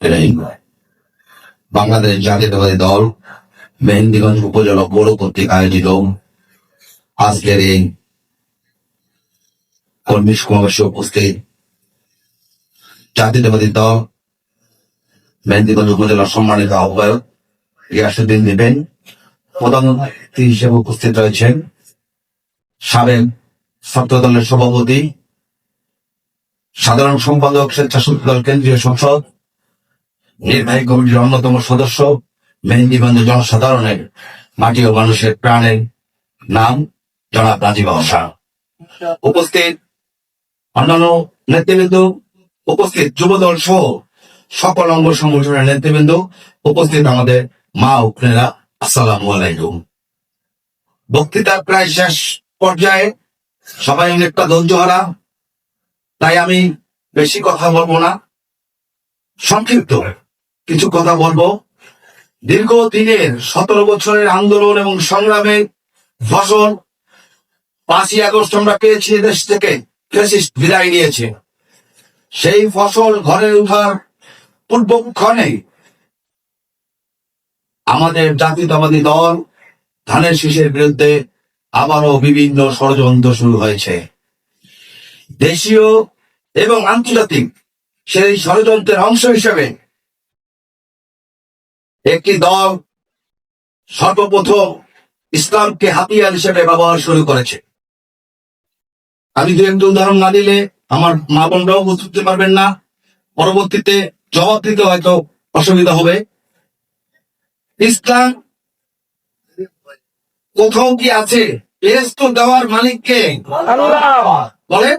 এটাই বাংলাদেশ জাতীয়তাবাদী দল, মেহেন্দিগঞ্জ উপজেলা বড় কর্তৃক আয়োজিত আজকের এই কর্মী সমাবেশে উপস্থিত জাতীয়তাবাদী দল, মেহেন্দিগঞ্জ উপজেলার সম্মানিত আহ্বায়ক ইয়াসুদ্দিন দেবেন প্রধান অতিথি হিসেবে উপস্থিত রয়েছেন সাবেক ছাত্র দলের সভাপতি, সাধারণ সম্পাদক স্বেচ্ছাসেবক দল, কেন্দ্রীয় সংসদ নির্বাহী কমিটির অন্যতম সদস্য মেহেন্দিগঞ্জ জনসাধারণের মাটি ও মানুষের প্রাণের নাম জনাব রাজীব আহসা উপস্থিত অন্যান্য নেতৃবৃন্দ, উপস্থিত যুবদল সহ সকল অঙ্গ সংগঠনের নেতৃবৃন্দ, উপস্থিত আমাদের মা উকনেরা আসসালাম আলাইকুম। বক্তৃতা প্রায় শেষ পর্যায়ে সবাই অনেকটা ধৈর্য হারা তাই আমি বেশি কথা বলব না। সংক্ষিপ্ত। কিছু কথা বলব? দীর্ঘ দিনের সতেরো বছরের আন্দোলন এবং সংগ্রামে ফসল পাঁচই আগস্ট আমরা পেয়েছি দেশ থেকে বিদায় নিয়েছে। সেই ফসল ঘরে উঠার পূর্বক্ষণে আমাদের জাতীয়তাবাদী দল ধানের শীষের বিরুদ্ধে আবারও বিভিন্ন ষড়যন্ত্র শুরু হয়েছে। দেশীয় এবং আন্তর্জাতিক সেই ষড়যন্ত্রের অংশ হিসেবে একটি দল সর্বপ্রথম ইসলামকে হাতিয়ার হিসেবে ব্যবহার শুরু করেছে। আমি দু একটি উদাহরণ না দিলে আমার মা বোনরাও বুঝতে পারবেন না। পরবর্তীতে জবাব দিতে হয়তো অসুবিধা হবে। ইসলাম কোথাও কি আছে? বেহেস্ত দেওয়ার মালিককে বলে?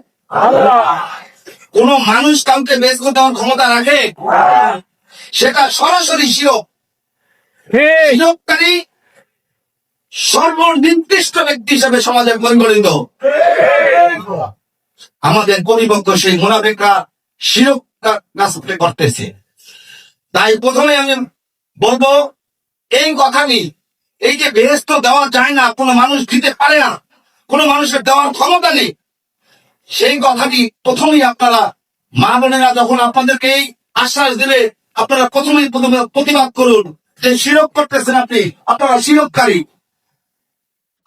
কোন মানুষ কাউকে বেহেস্ত দেওয়ার ক্ষমতা রাখে? সেটা সরাসরি শিরক। সর্বনির্দিষ্ট ব্যক্তি হিসাবে সমাজে পরিগণিত। আমাদের পরিপক্ক সেই মোনাফেকরা শিরক করতেছে। তাই প্রথমে আমি বলব, এই কথাটি, এই যে বেহেস্ত দেওয়া যায় না, কোনো মানুষ দিতে পারে না, কোনো মানুষের দেওয়ার ক্ষমতা নেই, সেই কথাটি প্রথমেই আপনারা মা বোনেরা যখন আপনাদেরকে এই আশ্বাস দেবে, আপনারা প্রথমেই প্রথমে প্রতিবাদ করুন। যে শিরক করতেছেন আপনি আপনারা শিরককারী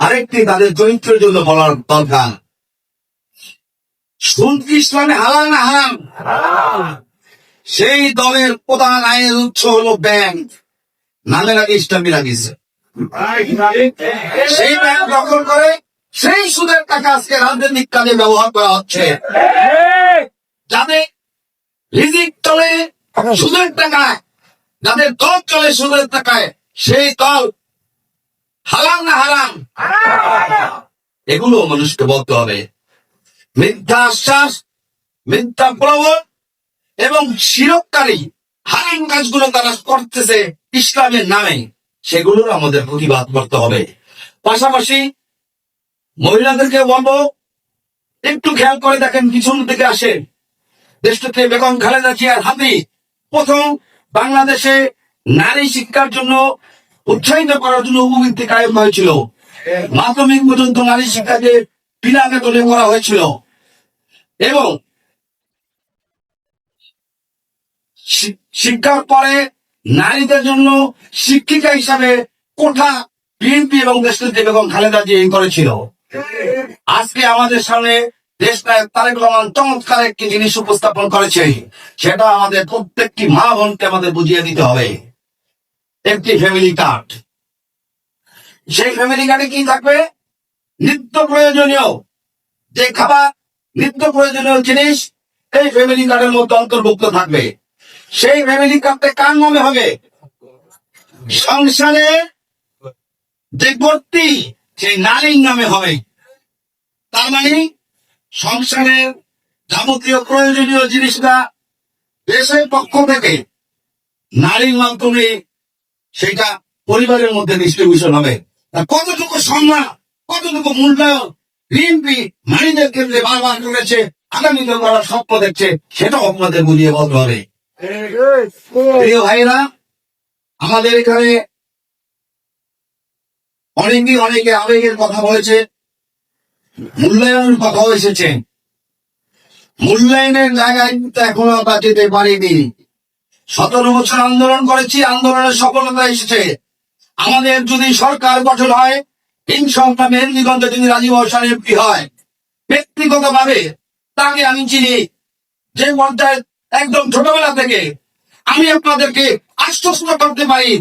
আরেকটি তাদের চরিত্রের জন্য বলার দরকার। সুদ ইসলামে হালাল না হারাম সেই দলের প্রধান আয়ের উৎস হলো ব্যাংক। নামের আগে ইসলামী লাগিয়েছে সেই ব্যাংক দখল করে সেই সুদের টাকা আজকে রাজনৈতিক কাজে ব্যবহার করা হচ্ছে। যাদের রিজিক চলে সুদের টাকায়। যাদের দল চলে সুদের টাকায়, সেই দল হারাম না হারাম এগুলো মানুষকে বলতে হবে। মিথ্যা আশ্বাস মিথ্যা প্রবল এবং শিরককারী হারাম কাজগুলো তারা করতেছে ইসলামের নামে। সেগুলোর আমাদের প্রতিবাদ করতে হবে। পাশাপাশি মহিলাদেরকে বলব, একটু খেয়াল করে দেখেন, পিছন দিকে আসে দেশটাতে বেগম খালেদা জিয়ার হাতে প্রথম বাংলাদেশে নারী শিক্ষার জন্য উৎসাহিত করার জন্য উপবৃত্তি কায়েম হয়েছিল। মাধ্যমিক পর্যন্ত নারী শিক্ষাকে বিনা বেতনে করা হয়েছিল। এবং শিক্ষার পরে নারীদের জন্য শিক্ষিকা হিসাবে কোঠা বিএনপি এবং দেশনেত্রী বেগম খালেদা জিয়া করেছিল আজকে আমাদের সামনে দেশ নায়ক তারেক রহমান চমৎকার একটি জিনিস উপস্থাপন করেছে। সেটা আমাদের প্রত্যেকটি মা বোনকে আমাদের বুঝিয়ে দিতে হবে। একটি ফ্যামিলি কার্ড সেই ফ্যামিলি কার্ডে কি থাকবে? নিত্য প্রয়োজনীয় যে খাবার, নিত্য প্রয়োজনীয় জিনিস, এই ফ্যামিলি কার্ডের মধ্যে অন্তর্ভুক্ত থাকবে। সেই ফ্যামিলি কার্ডে কার নামে হবে? সংসারে যে ভর্তি সেই নারীর নামে হবে। তার মানে সংসারের যাবতীয় প্রয়োজনীয় জিনিসটা দেশের পক্ষ থেকে নারীর মাধ্যমে সেটা পরিবারের মধ্যে ডিস্ট্রিবিউশন হবে। কতটুকু সম্মান, কতটুকু মূল্যায়ন বিএনপি নারীদের ক্ষেত্রে বারবার করেছে আগামী করার স্বপ্ন দেখছে, সেটাও আপনাদের বুঝিয়ে বলতে হবে। প্রিয় ভাইরা, আমাদের এখানে অনেকেই অনেকে আবেগের কথা বলেছে মূল্যায়নের কথাও এসেছে। মূল্যায়নের জায়গায় কিন্তু এখনও আমরা যেতে পারিনি। সতেরো বছর আন্দোলন করেছি, আন্দোলনের সফলতা এসেছে। আমাদের যদি সরকার গঠন হয় ইনশাল্লাহ মেহেন্দিগঞ্জে যদি রাজীব হোসেন এমপি হয় ব্যক্তিগত ভাবে তাকে আমি চিনি। যে পর্যায়ে একদম ছোটবেলা থেকে আমি আপনাদেরকে আশ্বস্ত করতে পারি,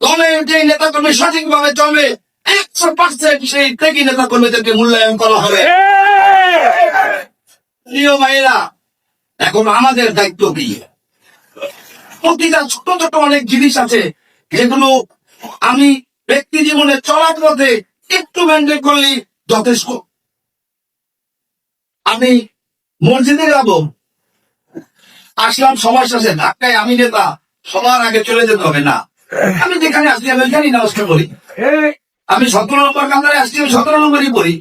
দলের যে নেতা কর্মী সঠিকভাবে চলবে একশো পার্সেন্ট সেই ত্যাগী নেতা কর্মীদেরকে মূল্যায়ন করা হবে। প্রিয় ভাইয়েরা এখন আমাদের দায়িত্ব কি? প্রতিটা ছোট ছোট অনেক জিনিস আছে যেগুলো আমি ব্যক্তি জীবনে চলার পথে একটু মেনটেন করলেই যথেষ্ট। আমি মসজিদে যাব আসলাম সবার সাথে ধাক্কায় আমি নেতা সবার আগে চলে যেতে হবে না। আমি যেখানে আসছি আমি ওইখানেই নমস্কার করি আমি সতেরো নম্বর কান্দারে আসছি, আমি সতেরো নম্বরই পড়ি।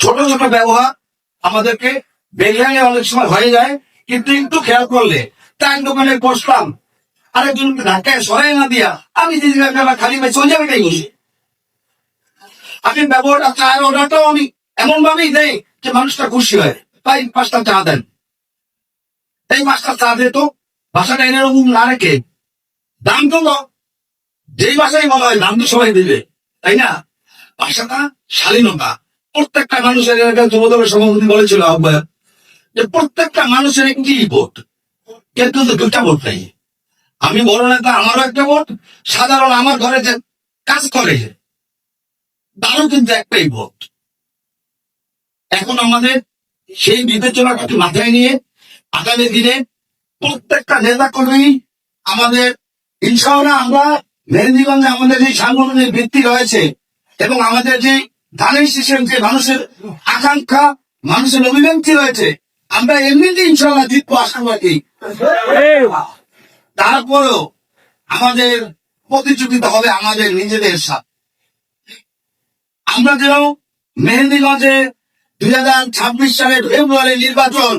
ছোট ছোট ব্যবহার আমাদেরকে বেরিয়ানে অনেক সময় হয়ে যায়, কিন্তু একটু খেয়াল করলে চায়ের দোকানে বসলাম। আরেকজনকে ধাক্কায় সরাই না দিয়া। আমি যে জায়গাটা খালি পাইছি জায়গাটাই বসি আমি ব্যবহারটা, চায়ের অর্ডারটাও আমি এমন ভাবেই দেই যে মানুষটা খুশি হয়। তাই পাঁচটা চা দেন। এই পাঁচটা চা দে তো বাসাটা এনে রকম না রেখে দাম তো। যেই ভাষায় বলা হয়, দাম তো সবাই দিবে। তাই না? ভাষাটা শালীনতা। প্রত্যেকটা মানুষের একটা যুবদলের সভাপতি বলেছিল আহ্বায়ক যে প্রত্যেকটা মানুষের একটি ভোট। কিন্তু দুটা ভোট নেই। আমি বড় নেতা, আমারও একটা ভোট, সাধারণ আমার ঘরে যে কাজ করে, তারও কিন্তু একটাই ভোট। এখন আমাদের সেই বিবেচনাটাকে মাথায় নিয়ে আগামী দিনে প্রত্যেকটা নেতা কর্মী আমাদের, ইনশাআল্লাহ আমরা মেহেন্দিগঞ্জে আমাদের যে সাংগঠনিক ভিত্তি রয়েছে এবং আমাদের যে ধানের সিস্টেম যে মানুষের আকাঙ্ক্ষা, মানুষের অভিব্যক্তি রয়েছে, আমরা এমনিতে ইনশাল্লাহ জিতবো, আশা করি। তারপরেও আমাদের প্রতিযোগিতা হবে আমাদের নিজেদের সাথে। আমরা যেন মেহেন্দিগঞ্জে দুই হাজার ছাব্বিশ সালের ফেব্রুয়ারি নির্বাচন,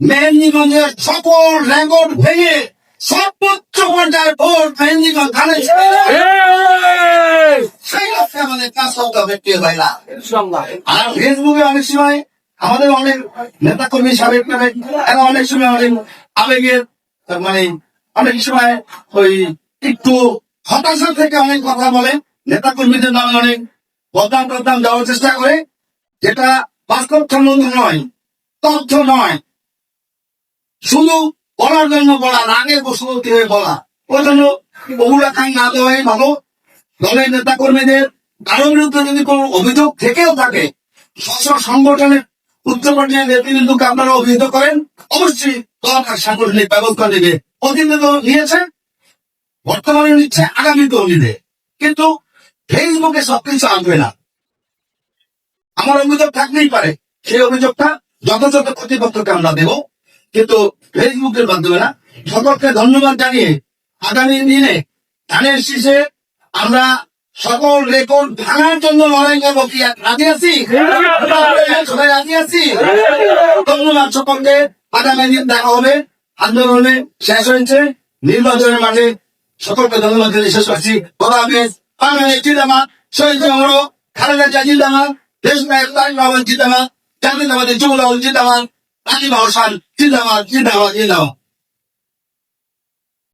মেহেন্দিগঞ্জের সকল রেকর্ড ভেঙে সর্বোচ্চ পর্যায়ে ভোট মেহেন্দিগঞ্জ ধানের সেই লক্ষ্যে আমাদের কাজ করতে হবে প্রিয় ভাইরা। আর ফেসবুকে অনেক সময় আমাদের অনেক নেতা কর্মী সাবেক নাবেক এরা অনেক সময় অনেক আবেগের মানে অনেক সময় ওই একটু হতাশা থেকে অনেক কথা বলে। নেতা কর্মীদের নামে অনেক বদনাম টদনাম দেওয়ার চেষ্টা করে যেটা বাস্তবসম্মত নয় তথ্য নয়। শুধু বলার জন্য বলা রাগে বসবর্তী হয়ে বলা। ওই জন্য ওগুলা কান না দেওয়াই ভালো। দলের নেতা কর্মীদের কারোর বিরুদ্ধে যদি কোনো অভিযোগ থেকেও থাকে স্ব সংগঠনের উচ্চ পর্যায়ের নেতৃবৃন্দকে আপনারা অভিহিত করেন। অবশ্যই দরকার সাংগঠনিক ব্যবস্থা নেবে। অতীতে তো নিয়েছে, বর্তমানে নিচ্ছে আগামীতেও নিবে কিন্তু ফেসবুকে সবকিছু আনবে না। আমার অভিযোগ থাকতেই পারে। সেই অভিযোগটা যথাযথ কর্তৃপক্ষকে আমরা দেব। কিন্তু ফেসবুকের মাধ্যমে না, সকলকে ধন্যবাদ জানিয়ে আগামী দিনে ধানের শীষে আমরা সকল রেকর্ড ভাঙার জন্য লড়াই করব। কি, রাজি আছি? রাজি আছি? ধন্যবাদ সকলকে। আগামী দিন দেখা হবে। আন্দোলনে শেষ হয়েছে। নির্বাচনের মাঠে সকলকে ধন্যবাদ দিতে শেষ করছি। খোদা হাফেজ, বাংলাদেশ জিন্দাবাদ। শহীদ জমরো খালেদা জিন্দাবাদ। দেশ নায়ক তারেক রহমান জিন্দাবাদ। জিন্দাবাদ। রাজীব হোসেন জিন্দাবাদ জিন্দাবাদ জিন্দাবাদ